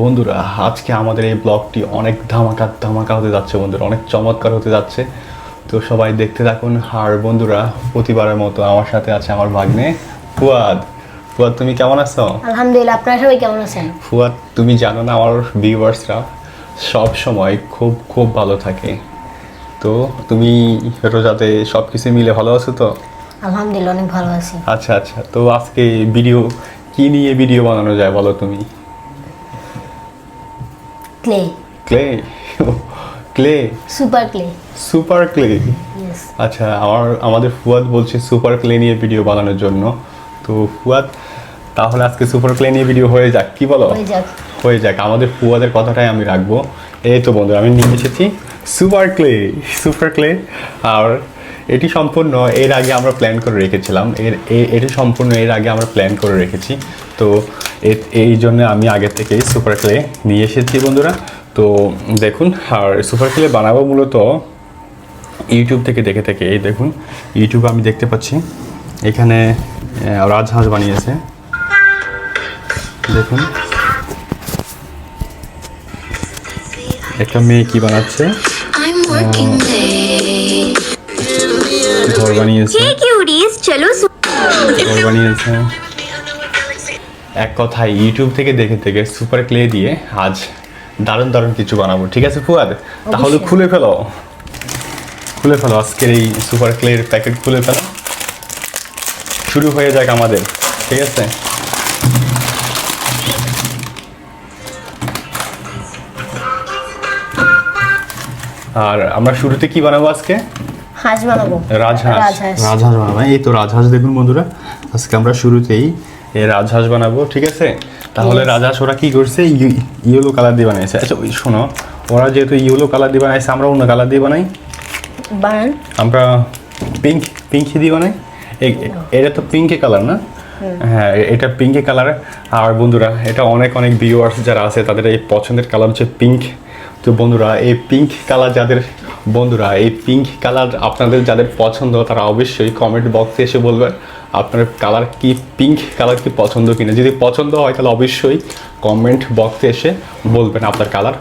বন্ধুরা আজকে আমাদের এই ব্লগটি অনেক ধামাকা ধামাকা হতে যাচ্ছে বন্ধুরা অনেক চমৎকার হতে যাচ্ছে। তো সবাই দেখতে থাকুন। আর বন্ধুরা প্রতিবারের মতো আমার সাথে আছে আমার ভাগ্নে ফুয়াদ। ফুয়াদ তুমি কেমন আছো? আলহামদুলিল্লাহ আপনারা সবাই কেমন আছেন? ফুয়াদ তুমি জানো না আমার ভিউয়ার্সরা সব সময় খুব খুব ভালো থাকে। তো তুমি রোজাতে সব কিছু মিলে ভালো আছো তো? আলহামদুলিল্লাহ অনেক ভালো আছি। আচ্ছা আচ্ছা। তো আজকে ভিডিও কি নিয়ে ভিডিও বানানো যায় বলো তুমি? Clay clay clay super clay super clay yes আচ্ছা আমার আমাদের ফুয়াদ বলছে সুপার ক্লে নিয়ে ভিডিও বানানোর জন্য। তো ফুয়াদ তাহলে আজকে সুপার ক্লে নিয়ে ভিডিও হয়ে যাক কি বলো? হয়ে যাক। হয়ে যাক আমাদের ফুয়াদের কথাটাই আমি রাখব। এই তো বন্ধু আমি নিয়ে এসেছি সুপার ক্লে সুপার ক্লে আর এটি সম্পূর্ণ এর আগে আমরা প্ল্যান করে রেখেছিলাম। এর এটি সম্পূর্ণ এর আগে আমরা প্ল্যান করে রেখেছি। তো এই জন্য আমি আগে থেকেই সুপার ক্লে নিয়ে এসেছি বন্ধুরা। তো দেখুন আর সুপার ক্লে বানাবো মূলত ইউটিউব থেকে দেখে থেকে। এই দেখুন ইউটিউবে আমি দেখতে পাচ্ছি। এখানে রাজহাঁস বানিয়েছে। দেখুন। একটা মেয়ে কি বানাচ্ছে. ঘর বানিয়েছে ঘর বানিয়েছে এক কথা ইউটিউব থেকে দেখে থেকে সুপার ক্লে দিয়ে আজ দারুণ দারুণ কিছু বানাবো ঠিক আছে ফুয়াদ? তাহলে খুলে ফেলো। খুলে ফেলো আজকের এই সুপার ক্লের প্যাকেট খুলে ফেলো। শুরু হয়ে যাক আমাদের ঠিক আছে? আর আমরা শুরুতে কি বানাবো আজকে? হাঁস বানাবো। রাজহাঁস। রাজহাঁস। বানাবো। এই তো রাজহাঁস দেখুন বন্ধুরা আজকে আমরা শুরুতেই এই রাজহাঁস বানাবো ঠিক আছে? তাহলে রাজহাঁস ওরা কি করছে? ইয়েলো কালার দিয়ে বানাইছে। আচ্ছা ওই শোনো ওরা যেহেতু ইয়েলো কালার দিয়ে বানাইছে আমরা অন্য কালার দিয়ে বানাই? বানান আমরা পিঙ্ক পিঙ্ক দিয়ে বানাই? এটা তো পিঙ্কে কালার না? হ্যাঁ এটা পিঙ্কে কালার। আর বন্ধুরা এটা অনেক অনেক ভিউয়ার্স যারা আছে তাদের এই পছন্দের কালার হচ্ছে পিঙ্ক তো বন্ধুরা এই পিঙ্ক কালার যাদের বন্ধুরা এই পিঙ্ক কালার আপনাদের যাদের পছন্দ তারা অবশ্যই কমেন্ট বক্সে এসে বলবেন আপনার কালার কি পিঙ্ক কালার কি পছন্দ কিনা। যদি পছন্দ হয় তাহলে অবশ্যই কমেন্ট বক্সে এসে বলবেন আপনার কালার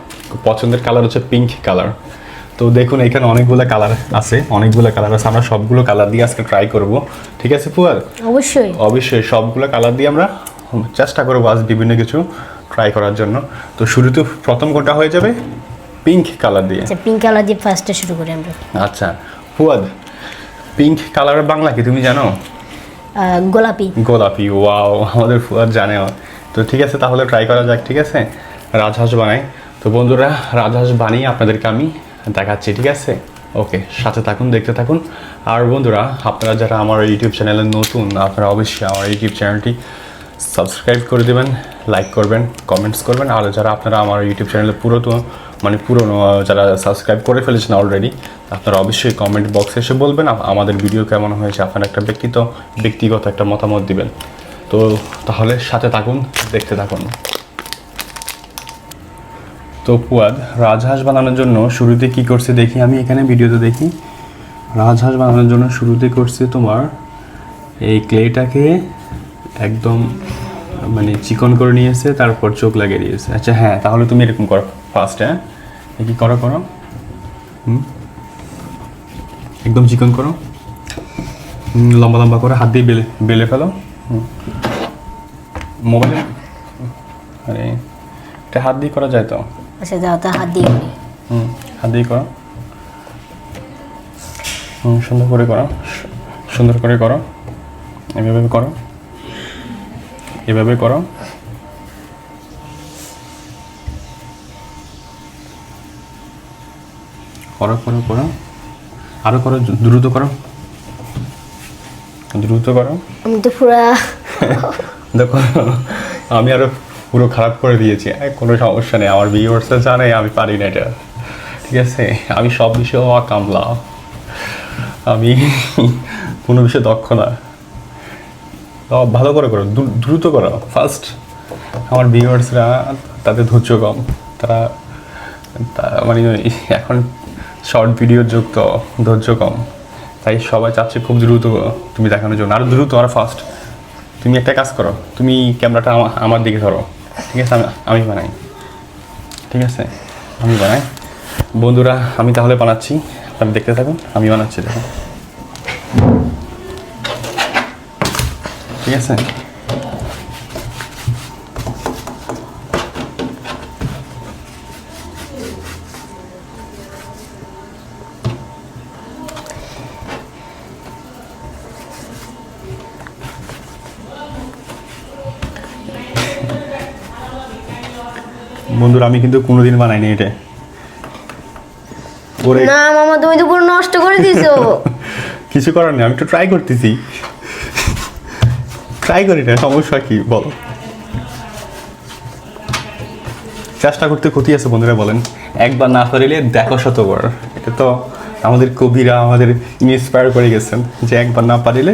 পছন্দের কালার হচ্ছে পিঙ্ক কালার তো দেখুন এখানে অনেকগুলো কালার আছে অনেকগুলো কালার আছে। আমরা সবগুলো কালার দিয়ে আজকে ট্রাই করব। ঠিক আছে ফুয়াদ? অবশ্যই। অবশ্যই সবগুলো কালার দিয়ে আমরা চেষ্টা করব আজ বিভিন্ন কিছু ট্রাই করার জন্য। তো শুরুতে প্রথম কোনটা হয়ে যাবে? পিঙ্ক কালার দিয়ে? আচ্ছা পিঙ্ক কালার দিয়ে ফার্স্টে শুরু করি আমরা। আচ্ছা ফুয়াদ পিঙ্ক কালারের বাংলা কি তুমি জানো? গোলাপি। গোলাপি ওয়াও আমাদের ফুয়াদ জানে তো ঠিক আছে তাহলে ট্রাই করা যাক ঠিক আছে? রাজহাঁস বানাই। তো বন্ধুরা রাজহাঁস বানিয়ে আপনাদেরকে আমি দেখাচ্ছি ঠিক আছে? ওকে সাথে থাকুন দেখতে থাকুন। আর বন্ধুরা আপনারা যারা আমার ইউটিউব চ্যানেলে নতুন আপনারা অবশ্যই আমার ইউটিউব চ্যানেলটি সাবস্ক্রাইব করে দেবেন লাইক করবেন কমেন্টস করবেন। আর যারা আপনারা আমার ইউটিউব চ্যানেলে পুরাতন মানে পুরনো যারা সাবস্ক্রাইব করে ফেলেছেন অলরেডি আপনারা অবশ্যই কমেন্ট বক্সে এসে বলবেন আমাদের ভিডিও কেমন হয়েছে, আপনারা একটা ব্যক্তিগত ব্যক্তিগত একটা মতামত দিবেন। তো তাহলে সাথে থাকুন, দেখতে থাকুন। তো পুয়াদ, রাজহাঁস বানানোর জন্য শুরুতে কি করছে দেখি, আমি এখানে ভিডিওতে দেখি। রাজহাঁস বানানোর জন্য শুরুতে করছে তোমার এই ক্লেটাকে একদম মানে চিকন করে নিয়েছে, তারপর চোখ লাগিয়ে দিয়েছে। আচ্ছা হ্যাঁ তাহলে তুমি এরকম করো। ফার্স্ট হ্যাঁ কি করো করো। হুম? একদম চিকন করো। লম্বা লম্বা করে হাত দিয়ে বেলে বেলে ফেলো। মোবাইলে আরে এটা হাত দিয়ে করা যায় তো? আচ্ছা যাও তা হাত দিয়ে। হুম হাত দিয়ে করো। হুম সুন্দর করে করো। সুন্দর করে করো। এভাবে করো। এভাবে করো। করো করো করো। আরও করো দ্রুত করো। দ্রুত করো। আমি তো পুরা দেখো আমি আরও পুরো খারাপ করে দিয়েছি। কোনো সমস্যা নেই। আমার ভিউয়ার্সরা জানে আমি পারি না এটা। ঠিক আছে? আমি সব বিষয়ে কামলা আমি কোনো বিষয়ে দক্ষ না। ভালো করে করো। দ্রুত করো। ফার্স্ট আমার ভিউয়ার্সরা তাদের ধৈর্য কম। তারা মানে এখন শর্ট ভিডিওর যুগ তো ধৈর্য কম। তাই সবাই চাচ্ছে খুব দ্রুত তুমি দেখানোর জন্য। আর দ্রুত, আর ফাস্ট তুমি একটা কাজ করো, তুমি ক্যামেরাটা আমা- আমার দিকে ধরো। ঠিক আছে, আমি আমি বানাই। ঠিক আছে, আমি বানাই। বন্ধুরা, আমি তাহলে বানাচ্ছি। আপনি দেখতে থাকুন, আমি বানাচ্ছি, দেখুন। ঠিক আছে? বন্ধুরা আমি কিন্তু কোনোদিন বানাইনি এটা। ওরে না মামা তুমি তো পুরো নষ্ট করে দিছো। কিছু করার নেই আমি ট্রাই করতেছি। ট্রাই করি না সমস্যা কি বলো। চেষ্টা করতে ক্ষতি আছে বন্ধুরা বলেন। একবার না পারিলে দেখো শতবার। এটা তো আমাদের কবিরা আমাদের ইন্সপায়ার করে গেছেন যে একবার না পারিলে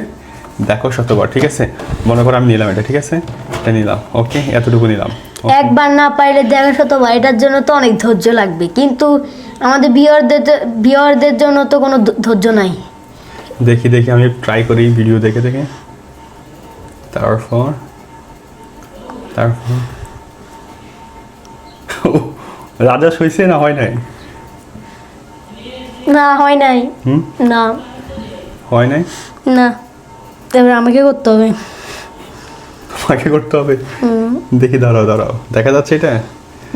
দেখো শতবার ঠিক আছে? মনে করো আমি নিলাম এটা ঠিক আছে? এটা নিলাম ওকে এতটুকু নিলাম? একবার না পারলে দেখা শতবার এটার জন্য তো অনেক ধৈর্য লাগবে। কিন্তু আমাদের বিয়ারদের বিয়ারদের জন্য তো কোনো ধৈর্য নাই। দেখি দেখি আমি ট্রাই করি ভিডিও দেখে দেখে। তারপর তারপর। রাজা হয়েছে না হয় নাই? না হয় নাই। না। হয় নাই? না। এবার আমাকে করতে হবে। তোমাকে করতে হবে? দেখি দাঁড়াও দাঁড়াও। দেখা যাচ্ছে এটা?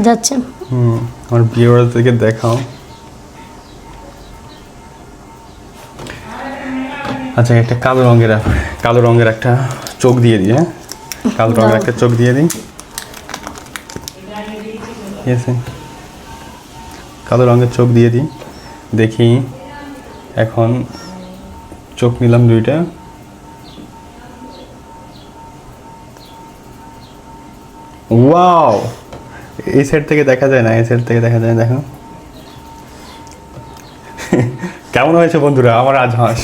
যাচ্ছে। হুম আমার বিয়ে থেকে দেখাও। আচ্ছা একটা কালো রঙের কালো রঙের একটা চোখ দিয়ে দিই হ্যাঁ? কালো রঙের একটা চোখ দিয়ে দিই। আছে। কালো রঙের চোখ দিয়ে দিই। দেখি এখন চোখ নিলাম দুইটা। ওয়াও এই সাইড থেকে দেখা যায় না এই সাইড থেকে দেখা যায় না দেখো। কেমন হয়েছে বন্ধুরা? আমার রাজহাঁস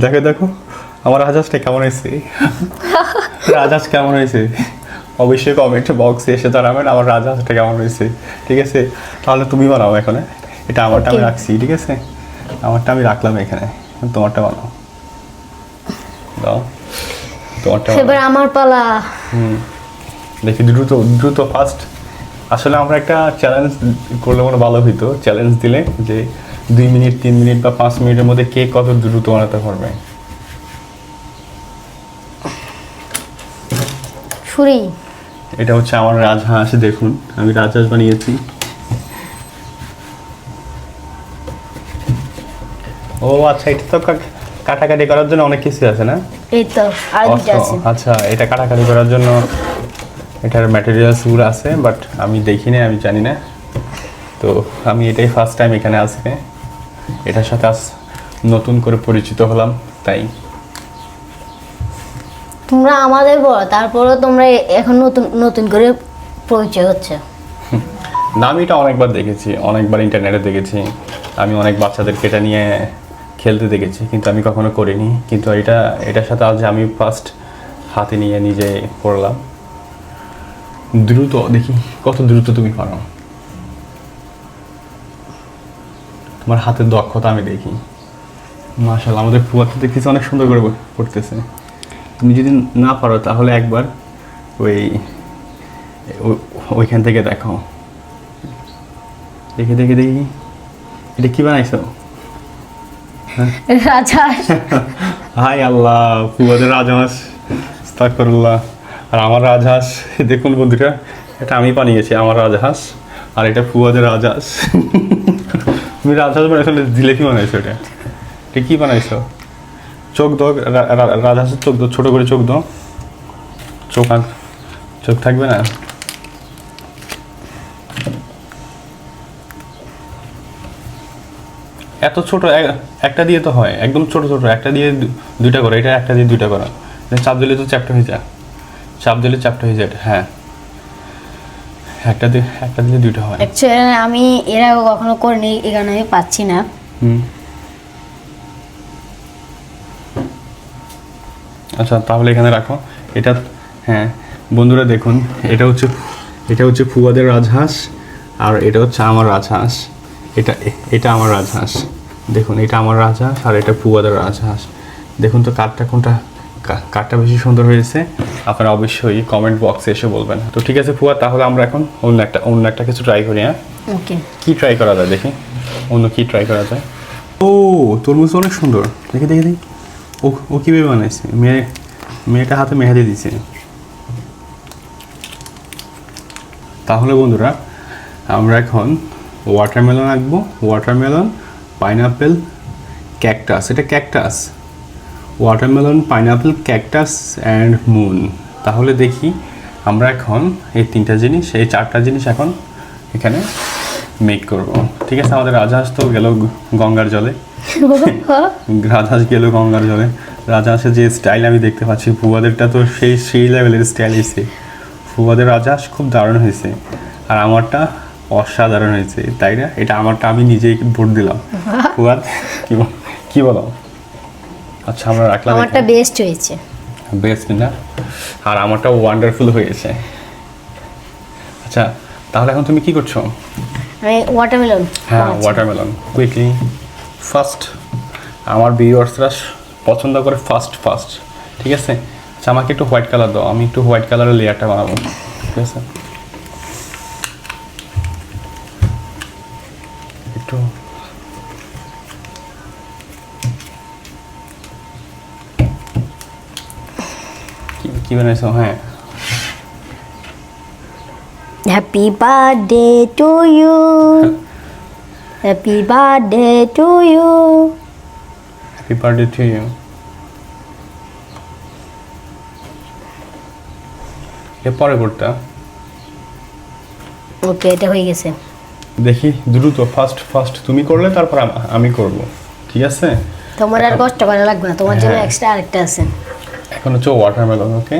দেখো দেখো। আমার রাজহাঁসটা কেমন হয়েছে? রাজহাঁস কেমন হয়েছে? অবশ্যই কমেন্ট বক্সে এসে জানাবেন আমার রাজহাঁসটা কেমন হয়েছে। ঠিক আছে? তাহলে তুমি বানাও এখানে এটা আমারটা আমি রাখছি ঠিক আছে? আমারটা আমি রাখলাম এখানে তোমারটা বানাও। দাও। তোমারটা এবার আমার পালা। হুম। দেখি দ্রুত দ্রুত ফাস্ট আসলে আমরা একটা চ্যালেঞ্জ করলে মনে ভালো হইতো। চ্যালেঞ্জ দিলে যে দুই মিনিট তিন মিনিট বা পাঁচ মিনিটের মধ্যে কে কত দ্রুত বানাতে পারবে। ছুরি এটা হচ্ছে আমার রাজহাঁস দেখুন। আমি রাজহাঁস বানিয়েছি। ও আচ্ছা এটা তো কাটাকাটি করার জন্য অনেক কিছু আছে না? এই তো আচ্ছা এটা কাটাকাটি করার জন্য এটার ম্যাটেরিয়ালসগুলো আছে বাট আমি দেখি না আমি জানি না। তো আমি এটাই ফার্স্ট টাইম এখানে আজকে। এটার সাথে আজ নতুন করে পরিচিত হলাম তাই। তোমরা আমাদের বড় তারপরেও তোমরা এখন নতুন নতুন করে পরিচয় হচ্ছে। না আমি এটা অনেকবার দেখেছি অনেকবার ইন্টারনেটে দেখেছি। আমি অনেক বাচ্চাদেরকে এটা নিয়ে খেলতে দেখেছি কিন্তু আমি কখনো করিনি। কিন্তু এটা এটার সাথে আজ আমি ফার্স্ট হাতে নিয়ে নিজে করলাম দ্রুত দেখি কত দ্রুত তুমি পারো। তোমার হাতের দক্ষতা আমি দেখি। মাশাল আমাদের পুয়াতে দেখতেছি অনেক সুন্দর করে পড়তেছে। তুমি যদি না পারো তাহলে একবার ওই ওইখান থেকে দেখো। দেখি দেখি দেখি। এটা কি বানাইছো? রাজা হাই আল্লাহ ফুয়াদের রাজহাঁস। আস্তাগফিরুল্লাহ। আর আমার রাজহাঁস, দেখুন বন্ধুরা, এটা আমি বানিয়েছি, আমার রাজহাঁস, আর এটা ফুয়াদের রাজহাঁস। তুমি রাজহাঁস বানাইছো না, জিলেপি বানাইছো এটা? এটা কি বানাইছো? চোখ দাও রাজহাঁসের চোখ দাও ছোটো করে চোখ দাও চোখ চোখ থাকবে না? এত ছোট একটা দিয়ে তো হয়, একদম ছোট ছোট, একটা দিয়ে দু- দুইটা করো, এটা একটা দিয়ে দুইটা করো। চাপ দিলে তো চ্যাপ্টা হয়ে যায়। চাপ দিলে চাপটা হয়ে যায় হ্যাঁ। একটা দিয়ে একটা দিলে দুইটা হয়। অ্যাকচুয়ালি আমি এর আগে কখনো করিনি এই এখানে আমি পাচ্ছি না। আচ্ছা তাহলে এখানে রাখো। এটা হ্যাঁ বন্ধুরা দেখুন এটা হচ্ছে এটা হচ্ছে ফুয়াদের রাজহাঁস আর এটা হচ্ছে আমার রাজহাঁস। এটা এটা আমার রাজহাঁস। দেখুন এটা আমার রাজহাঁস আর এটা ফুয়াদের রাজহাঁস। দেখুন তো কাঠটা কোনটা কারটা বেশি সুন্দর হয়েছে আপনারা অবশ্যই কমেন্ট বক্সে এসে বলবেন। তো ঠিক আছে ফুয়া তাহলে আমরা এখন অন্য একটা অন্য একটা কিছু ট্রাই করি হ্যাঁ? ওকে কি ট্রাই করা যায় দেখি? অন্য কি ট্রাই করা যায়? ও তরমুজ অনেক সুন্দর। দেখি দেখি দেখি। ও ও কীভাবে বানাইছে? মেয়ে মেয়েটা হাতে মেহেদি দিছে। তাহলে বন্ধুরা আমরা এখন ওয়াটারমেলন আঁকবো। ওয়াটারমেলন পাইনাপেল ক্যাকটাস এটা cactus watermelon pineapple cactus and moon তাহলে দেখি আমরা এখন এই তিনটা জিনিস এই চারটা জিনিস এখন এখানে মেক করব। ঠিক আছে আমাদের রাজহাঁস তো গেল গঙ্গার জলে। রাজহাঁস গেল গঙ্গার জলে। রাজহাঁসের যে স্টাইল আমি দেখতে পাচ্ছি ফুয়াদেরটা তো সেই সেই লেভেলের স্টাইল এসে। ফুয়াদের রাজহাঁস খুব দারুণ হয়েছে। আর আমারটা অসাধারণ হয়েছে তাই না? এটা আমারটা আমি নিজেই ভোট দিলাম। ফুয়াদ কি বলো? আচ্ছা আমরা রাখলাম আমারটা বেস্ট হয়েছে। বেস্ট না? আর আমারটা ওয়ান্ডারফুল হয়েছে। আচ্ছা তাহলে এখন তুমি কি করছ? আমি ওয়াটারমেলন হ্যাঁ ওয়াটারমেলন কুইকলি ফার্স্ট আমার ভিউয়ার্সরা পছন্দ করে ফার্স্ট ফার্স্ট ঠিক আছে? আচ্ছা আমাকে একটু হোয়াইট কালার দাও। আমি একটু হোয়াইট কালারের লেয়ারটা বানাবো ঠিক আছে? একটু কি- বানাইছো হ্যাঁ happy birthday to you happy birthday to you happy birthday to you এ পরে করতে। ওকে এটা হয়ে গেছে। দেখি দ্রুত ফার্স্ট ফার্স্ট তুমি করলে তারপর আমি করব। ঠিক আছে? তোমার আর কষ্ট করা লাগবে না তোমার জন্য হ্যাঁ। এক্সট্রা আরেকটা আছে। এখন হচ্ছে ওয়াটারমেলন ওকে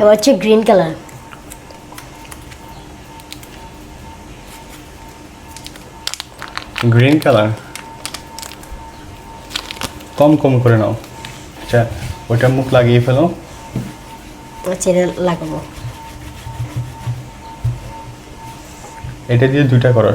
এবার হচ্ছে গ্রিন কালার গ্রিন কালার কম কম করে নাও। আচ্ছা ওইটা মুখ লাগিয়ে ফেলো। এটা লাগাবো। এটা দিয়ে দুইটা করো।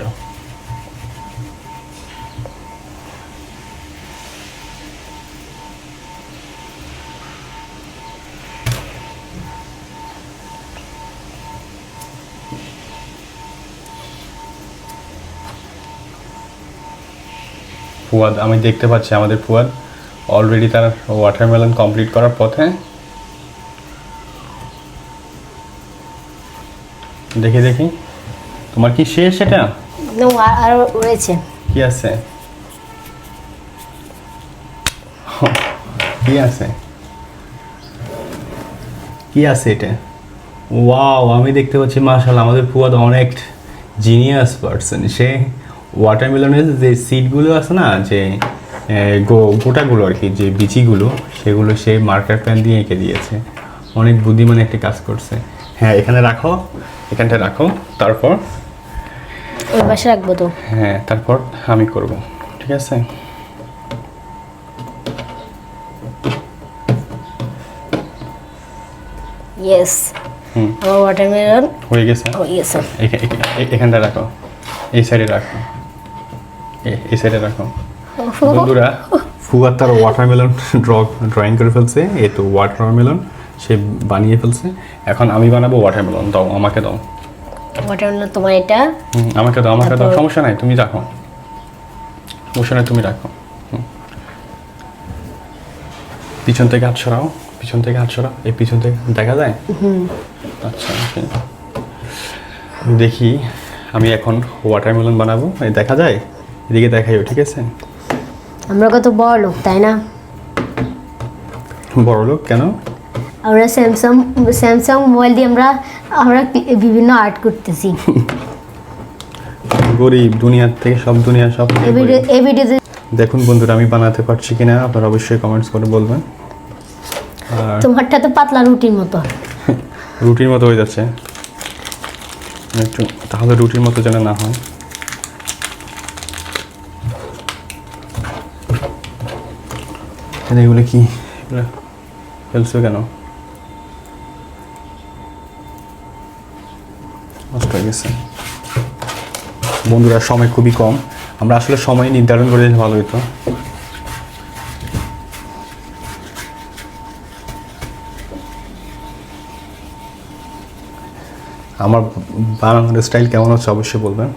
ফুয়াদ, আমি দেখতে পাচ্ছি আমাদের ফুয়াদ। অলরেডি তার ওয়াটারমেলন কমপ্লিট করার পথে দেখি দেখি। তোমার কি শেষ এটা? No, আর- রয়েছে। কি আছে? কি আছে? কি আছে এটা? ওয়াও আমি দেখতে পাচ্ছি মার্শাল আমাদের ফুয়াদ অনেক জিনিয়াস পার্সন সে ওয়াটারমেলনের যে সিডগুলো আছে না যে গোটাগুলো আর কি যে বিচিগুলো সেগুলো সে মার্কার পেন দিয়ে এঁকে দিয়েছে। অনেক বুদ্ধিমান একটা কাজ করছে। হ্যাঁ এখানে রাখো। এখানটা রাখো তারপর? ওই পাশে রাখব তো। হ্যাঁ তারপর আমি করব ঠিক আছে? Yes hmm. আমার ওয়াটারমেলন হয়ে গেছে? এখা- এ- এখানটা রাখো। এই সাইডে রাখো। এ- এই সাইডে রাখো। বন্ধুরা ফুয়ার তার ওয়াটারমেলন ড্র ড্রয়িং করে ফেলছে এই তো ওয়াটারমেলন সে বানিয়ে ফেলছে। এখন আমি বানাবো ওয়াটারমেলন দাও আমাকে দাও। ওয়াটারমেলন তোমার এটা? আমাকে দাও আমাকে দাও। সমস্যা নাই তুমি রাখো। সমস্যা নাই তুমি রাখো। পিছন থেকে হাত সরাও পিছন থেকে হাত সরাও। এই পিছন থেকে দেখা যায়? আচ্ছা দেখি আমি এখন ওয়াটারমেলন বানাবো। এই দেখা যায়? এদিকে দেখাইও ঠিক আছে? আমরা কত বড় লোক তাই না? বড় লোক কেন? আমরা স্যামসাং স্যামসাং মোবাইল দিয়ে আমরা আমরা বিভিন্ন আর্ট করতেছি। গরিব দুনিয়ার থেকে সব দুনিয়া সব এই ভিডিওতে দেখুন বন্ধুরা আমি বানাতে পারছি কিনা আপনারা অবশ্যই কমেন্টস করে বলবেন। তোমারটা তো পাতলা রুটির মতো। রুটির মতো হয়ে যাচ্ছে। একটু তাহলে রুটির মতো যেন না হয়। এগুলো কি? এগুলো ফেলছো কেন? গেছে। বন্ধুরা, সময় খুবই কম। আমরা আসলে সময় নির্ধারণ করে ভালো হইতো। আমার বানানোর স্টাইল কেমন হচ্ছে অবশ্যই বলবেন।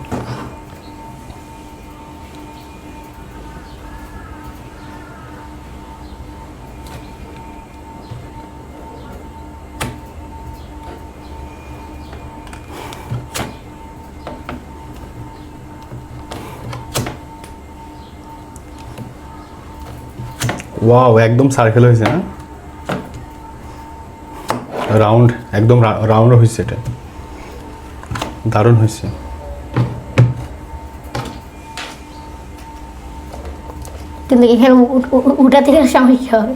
ওয়াও একদম সার্কেল হয়েছে না রাউন্ড একদম রাউন্ড হয়েছে এটা। দারুণ হয়েছে। কিন্তু এখানে উ- উ- উঠাতে গেলে সমস্যা হবে?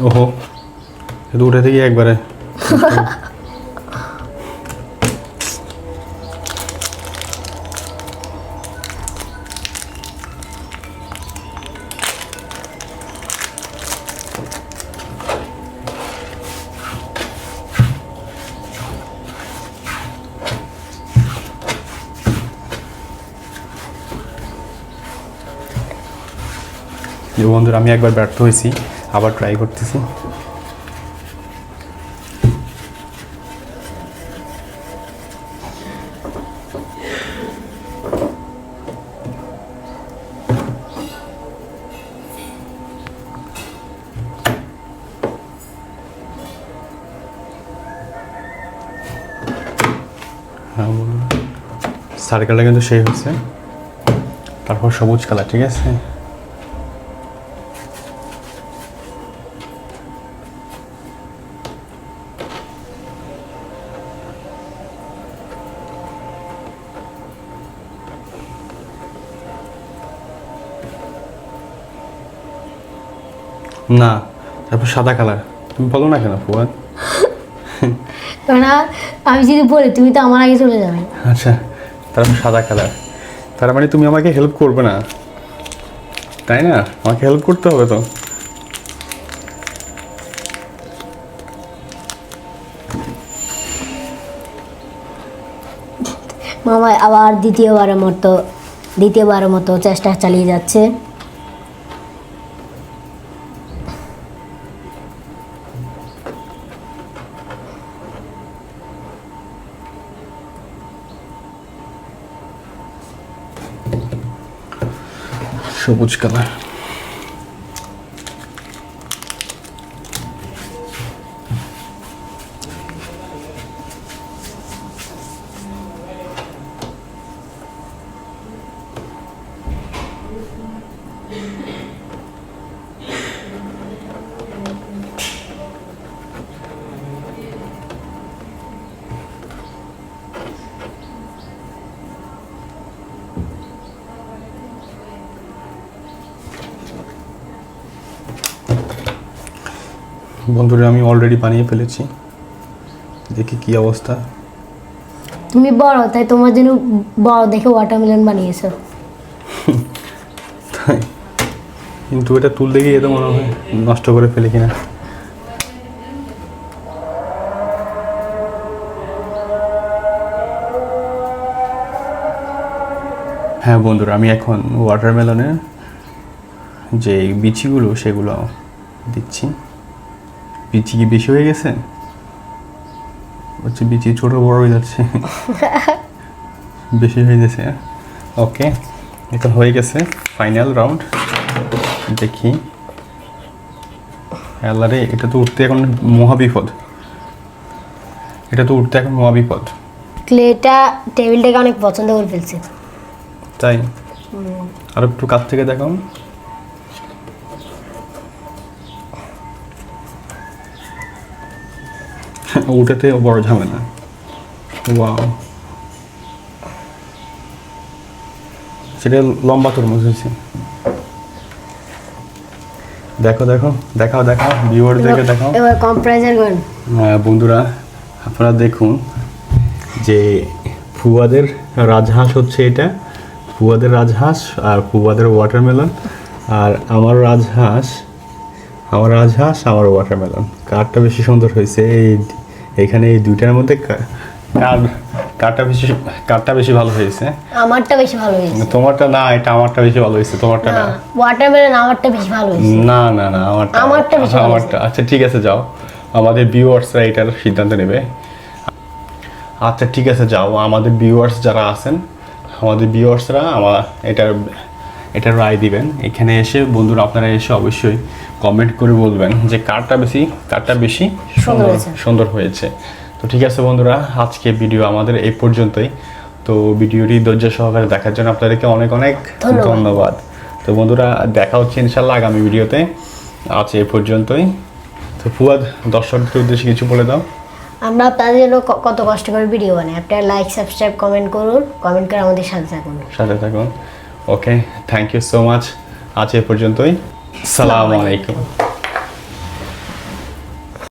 ওহো শুধু উঠে থেকে একবারে। যে, বন্ধুরা, আমি একবার ব্যর্থ হয়েছি, আবার ট্রাই করতেছি। হ্যাঁ সার্কেলটা কিন্তু সেই হচ্ছে। তারপর সবুজ কালার ঠিক আছে? না তারপর সাদা কালার। তুমি বলো না কেন ফুয়াদ? কারণ আমি যদি বলি তুমি তো আমার আগে চলে যাবে। আচ্ছা তারপর সাদা কালার। তার মানে তুমি আমাকে হেল্প করবে না? তাই না? আমাকে হেল্প করতে হবে তো? মামা আবার দ্বিতীয়বারের মতো দ্বিতীয়বারের মতো চেষ্টা চালিয়ে যাচ্ছে। সবুজ কালার বন্ধুরা আমি অলরেডি বানিয়ে ফেলেছি। দেখি কি অবস্থা। তুমি বড় তাই তোমার জন্য বড় দেখে ওয়াটারমেলন বানিয়েছো। তাই। কিন্তু এটা তুলতে গিয়ে তো মনে হয় নষ্ট করে ফেলে কিনা। হ্যাঁ বন্ধুরা আমি এখন ওয়াটারমেলনের যে বিচিগুলো সেগুলো দিচ্ছি। বিচি কি বেশি হয়ে গেছে? হচ্ছে বিচি ছোট বড় হয়ে যাচ্ছে। বেশি হয়ে গেছে। ওকে এখন হয়ে গেছে ফাইনাল রাউন্ড। দেখি। আল্লাহরে এটা তো উঠতে এখন মহাবিপদ। এটা তো উঠতে এখন মহাবিপদ। ক্লেটা টেবিলটাকে অনেক পছন্দ করে ফেলছে। তাই? আর একটু কাছ থেকে দেখাও উঠেতে বড় ঝামেলা। ওয়াও সেটা লম্বা তরমুজ হয়েছে। দেখো দেখো দেখাও দেখাও ভিউয়ারদেরকে দেখাও। এবার কম্পারিজন করেন। হ্যাঁ, বন্ধুরা আপনারা দেখুন যে ফুয়াদের রাজহাঁস হচ্ছে এটা। ফুয়াদের রাজহাঁস আর ফুয়াদের ওয়াটারমেলন আর আমার রাজহাঁস আমার রাজহাঁস আমার ওয়াটারমেলন কারটা বেশি সুন্দর হয়েছে। এই এখানে এই দুইটার মধ্যে কার কারটা বেশি কারটা বেশি ভালো হয়েছে? আমারটা বেশি ভালো হয়েছে। তোমারটা না এটা আমারটা বেশি ভালো হয়েছে তোমারটা না? ওয়াটারমেলন আমারটা বেশি ভালো হয়েছে। না না না আমারটা আমারটা বেশি আমারটা। আচ্ছা ঠিক আছে যাও। আমাদের ভিউয়ার্সরা এটার সিদ্ধান্ত নেবে। আচ্ছা ঠিক আছে যাও। আমাদের ভিউয়ার্স যারা আছেন আমাদের ভিউয়ার্সরা আমার এটার এটার রায় দিবেন। এখানে এসে বন্ধুরা আপনারা এসে অবশ্যই কমেন্ট করে বলবেন যে কারটা বেশি কারটা বেশি সুন্দর সুন্দর হয়েছে। তো ঠিক আছে বন্ধুরা আজকে ভিডিও আমাদের এই পর্যন্তই। তো ভিডিওটি ধৈর্য সহকারে দেখার জন্য আপনাদেরকে অনেক অনেক ধন্যবাদ। ধন্যবাদ। তো বন্ধুরা দেখা হচ্ছে ইনশাল্লাহ আগামী ভিডিওতে। আজ এই পর্যন্তই। তো ফুয়াদ দর্শকদের উদ্দেশ্যে কিছু বলে দাও। আমরা আপনাদের জন্য কত কষ্ট করে ভিডিও বানাই। আপনারা লাইক সাবস্ক্রাইব কমেন্ট করুন। কমেন্ট করে আমাদের সাথে থাকুন। সাথে থাকুন। Okay thank you so much আজ এ পর্যন্তই। সালাম আলাইকুম।